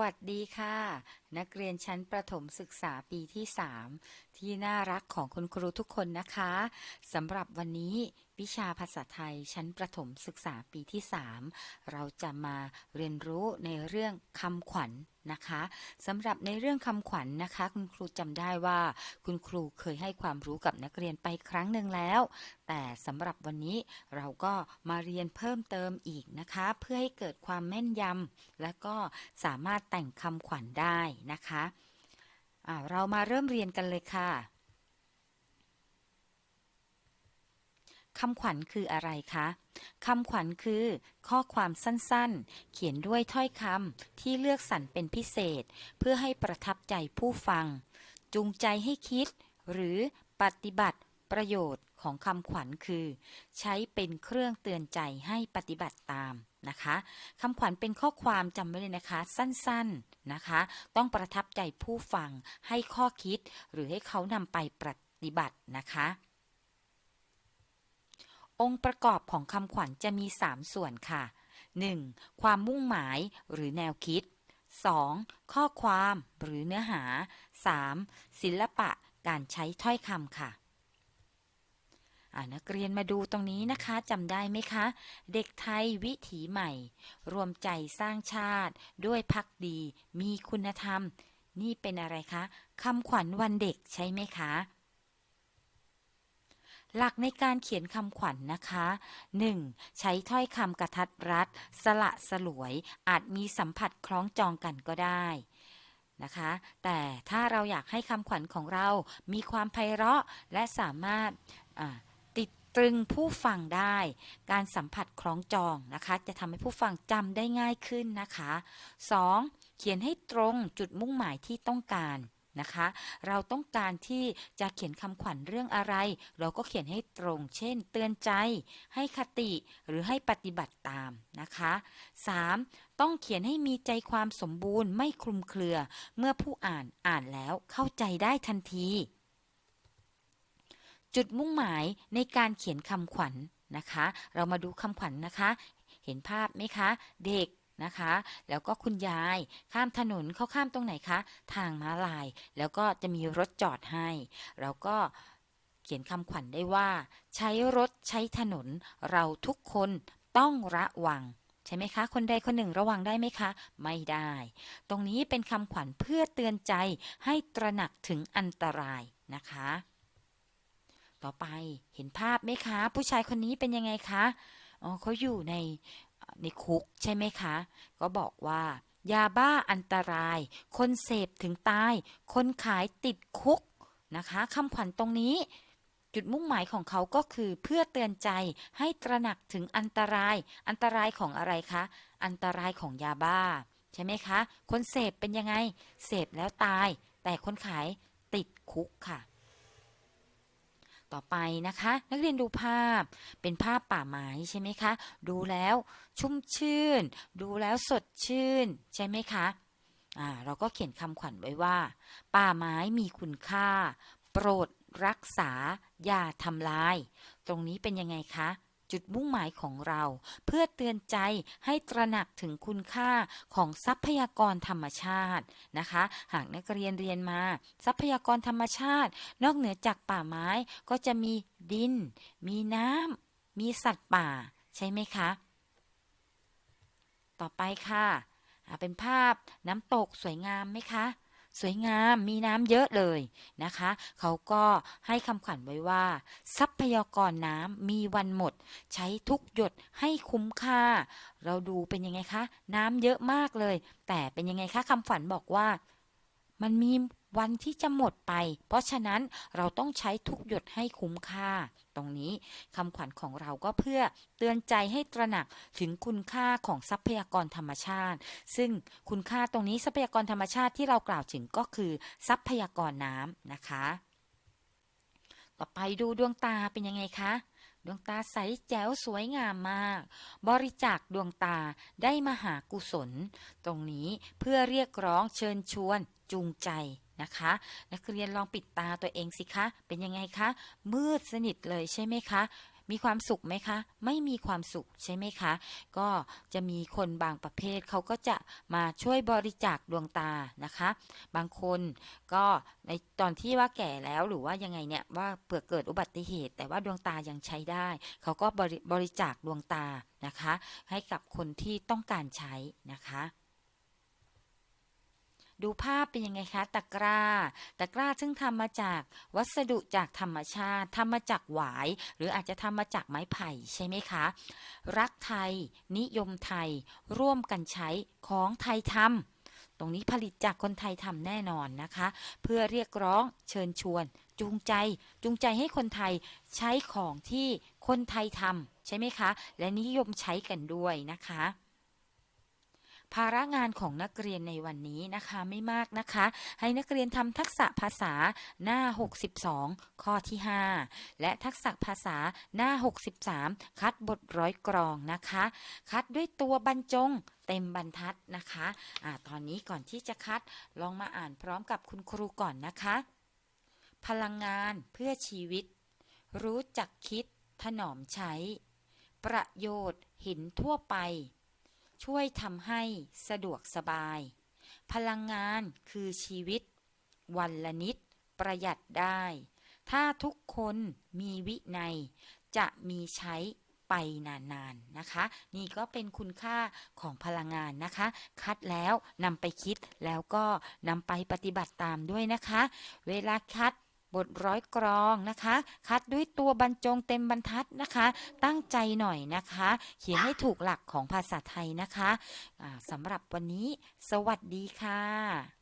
วัสดีค่ะนักเรียนชั้นประถมศึกษาปีที่ 3 ที่น่ารักของคุณครูทุกคนนะคะสำหรับวันนี้วิชาภาษาไทยชั้นประถมศึกษาปีที่ 3 เราจะมาเรียนรู้ในเรื่องคำขวัญนะคะสำหรับในเรื่องคำขวัญนะคะ คุณครูจำได้ว่า คุณครูเคยให้ความรู้กับนักเรียนไปครั้งหนึ่งแล้ว แต่สำหรับวันนี้เราก็มาเรียนเพิ่มเติมอีกนะคะ เพื่อให้เกิดความแม่นยำและก็สามารถแต่งคำขวัญได้นะคะเรามาเริ่มเรียนกันเลยค่ะคำขวัญคืออะไรคะคำขวัญคือ ข้อความสั้นๆ เขียนด้วยถ้อยคำที่เลือกสรรเป็นพิเศษ เพื่อให้ประทับใจผู้ฟัง จูงใจให้คิด หรือปฏิบัติ ประโยชน์ของคำขวัญคือ ใช้เป็นเครื่องเตือนใจให้ปฏิบัติตามนะคะคำขวัญเป็นข้อความจำไว้เลยนะคะ สั้นๆนะคะ ต้องประทับใจผู้ฟังให้ข้อคิด หรือให้เขานำไปปฏิบัตินะคะ องค์ประกอบของคำขวัญจะมี 3 ส่วนค่ะ 1. ความมุ่งหมายหรือแนวคิด 2. ข้อความหรือเนื้อหา 3. ศิลปะการใช้ถ้อยคำค่ะ นักเรียนมาดูตรงนี้นะคะจำได้ไหมคะ เด็กไทยวิถีใหม่ รวมใจสร้างชาติ ด้วยพักดี มีคุณธรรม นี่เป็นอะไรคะคำขวัญวันเด็กใช่ไหมคะ หลักในการเขียนคำขวัญนนะคะ 1. ใช้ถ้อยคำกระทัดรัด สละสลวย อาจมีสัมผัสคล้องจองกันก็ได้นะคะ แต่ถ้าเราอยากให้คำขวัญของเรามีความไพเราะและสามารถ ตรึงผู้ฟังได้ การสัมผัสคล้องจองนะคะ จะทำให้ผู้ฟังจำได้ง่ายขึ้นนะคะ 2. เขียนให้ตรงจุดมุ่งหมายที่ต้องการนะคะ เราต้องการที่จะเขียนคำขวัญเรื่องอะไร เราก็เขียนให้ตรง เช่น เตือนใจ ให้คติหรือให้ปฏิบัติตามนะคะ 3. ต้องเขียนให้มีใจความสมบูรณ์ไม่คลุมเครือ เมื่อผู้อ่านอ่านแล้วเข้าใจได้ทันที จุดมุ่งหมายในการเขียนคำขวัญนะคะ เรามาดูคำขวัญนะคะ เห็นภาพไหมคะ เด็กนะคะ แล้วก็คุณยายข้ามถนนเขาข้ามตรงไหนคะ ทางม้าลาย แล้วก็จะมีรถจอดให้ แล้วก็เขียนคำขวัญได้ว่า ใช้รถใช้ถนน เราทุกคนต้องระวังใช่ไหมคะ คนใดคนหนึ่งระวังได้ไหมคะ ไม่ได้ ตรงนี้เป็นคำขวัญเพื่อเตือนใจให้ตระหนักถึงอันตรายนะคะ ต่อไปเห็นภาพไหมคะ ผู้ชายคนนี้เป็นยังไงคะอ๋อเขาอยู่ในในคุกใช่ไหมคะ ก็บอกว่ายาบ้าอันตราย คนเสพถึงตาย คนขายติดคุกนะคะคำขวัญตรงนี้ จุดมุ่งหมายของเขาก็คือเพื่อเตือนใจให้ตระหนักถึงอันตราย อันตรายของอะไรคะ อันตรายของยาบ้า ใช่ไหมคะ คนเสพเป็นยังไง เสพแล้วตาย แต่คนขายติดคุกค่ะ ต่อไปนะคะ นักเรียนดูภาพเป็นภาพป่าไม้ใช่ไหมคะ ดูแล้วชุ่มชื่น ดูแล้วสดชื่น ใช่ไหมคะอ่าเราก็เขียนคำขวัญไว้ว่า ป่าไม้มีคุณค่า โปรดรักษาอย่าทำลาย ตรงนี้เป็นยังไงคะ จุดมุ่งหมายของเรา เพื่อเตือนใจให้ตระหนักถึงคุณค่าของทรัพยากรธรรมชาตินะคะ หากนักเรียนเรียนมา ทรัพยากรธรรมชาติ นอกเหนือจากป่าไม้ก็จะมีดิน มีน้ำมีสัตว์ป่า ใช่ไหมคะ ต่อไปค่ะเป็นภาพน้ำตกสวยงามไหมคะ สวยงามมีน้ำเยอะเลยนะคะ เขาก็ให้คำขวัญไว้ว่า ทรัพยากรน้ำมีวันหมด ใช้ทุกหยดให้คุ้มค่า เราดูเป็นยังไงคะ น้ำเยอะมากเลย แต่เป็นยังไงคะคำขวัญบอกว่า มันมีวันที่จะหมดไป เพราะฉะนั้นเราต้องใช้ทุกหยดให้คุ้มค่า ตรงนี้คำขวัญของเราก็เพื่อเตือนใจให้ตระหนักถึงคุณค่าของทรัพยากรธรรมชาติ ซึ่งคุณค่าตรงนี้ทรัพยากรธรรมชาติที่เรากล่าวถึงก็คือทรัพยากรน้ำนะคะ ต่อไปดูดวงตาเป็นยังไงคะดวงตาใสแจ๋วสวยงามมาก บริจาคดวงตาได้มหากุศล ตรงนี้เพื่อเรียกร้องเชิญชวนจูงใจ นะคะ นักเรียนลองปิดตาตัวเองสิคะ เป็นยังไงคะ มืดสนิทเลยใช่ไหมคะมีความสุขไหมคะ ไม่มีความสุขใช่ไหมคะ ก็จะมีคนบางประเภทเขาก็จะมาช่วยบริจาคดวงตานะคะ บางคนก็ในตอนที่ว่าแก่แล้วหรือว่ายังไงเนี่ยว่าเผื่อเกิดอุบัติเหตุ แต่ว่าดวงตายังใช้ได้ เขาก็บริบริจาคดวงตานะคะ ให้กับคนที่ต้องการใช้นะคะ ดูภาพเป็นยังไงคะตะกร้า ตะกร้าซึ่งทำมาจากวัสดุจากธรรมชาติทำมาจากหวาย หรืออาจจะทำมาจากไม้ไผ่ใช่ไหมคะ รักไทย นิยมไทย ร่วมกันใช้ของไทยทำตรงนี้ผลิตจากคนไทยทำแน่นอนนะคะ เพื่อเรียกร้องเชิญชวน จูงใจ จูงใจให้คนไทยใช้ของที่คนไทยทำใช่ไหมคะ และนิยมใช้กันด้วยนะคะ ภาระงานของนักเรียนในวันนี้นะคะไม่มากนะคะ ให้นักเรียนทำทักษะภาษาหน้า 62 ข้อที่ 5 และทักษะภาษาหน้า 63 คัดบทร้อยกรองนะคะ คัดด้วยตัวบรรจงเต็มบรรทัดนะคะอ่าตอนนี้ก่อนที่จะคัดลองมาอ่านพร้อมกับคุณครูก่อนนะคะ พลังงานเพื่อชีวิต รู้จักคิด ถนอมใช้ ประโยชน์เห็นทั่วไป ช่วยทำให้สะดวกสบาย พลังงานคือชีวิต วันละนิด ประหยัดได้ ถ้าทุกคนมีวินัย จะมีใช้ไปนานๆนะคะ นี่ก็เป็นคุณค่าของพลังงานนะคะ คัดแล้วนำไปคิดแล้วก็นำไปปฏิบัติตามด้วยนะคะ เวลาคัด บทร้อยกรองนะคะ คัดด้วยตัวบรรจงเต็มบรรทัดนะคะ ตั้งใจหน่อยนะคะ เขียนให้ถูกหลักของภาษาไทยนะคะะสำหรับวันนี้ สวัสดีค่ะ